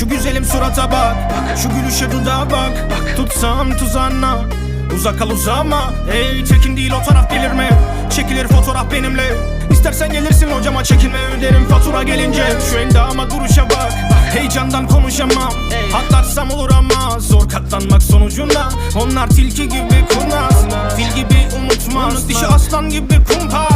surata bak. Şu gülüşe dudağa bak. Tutsam tuzağına. Uzak kal uzama Ey tekin değil o taraf gelir mi? Çekilir fotoğraf benimle. İstersen gelirsin hocama çekinme öderim fatura gelince. Şu endama duruşa bak. Heyecandan konuşamam. Atlarsam olur ama Zor katlanmak sonucunda. Onlar tilki gibi kurnaz. Fil gibi unutmaz. Dişi aslan gibi kumpas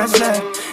my slide é,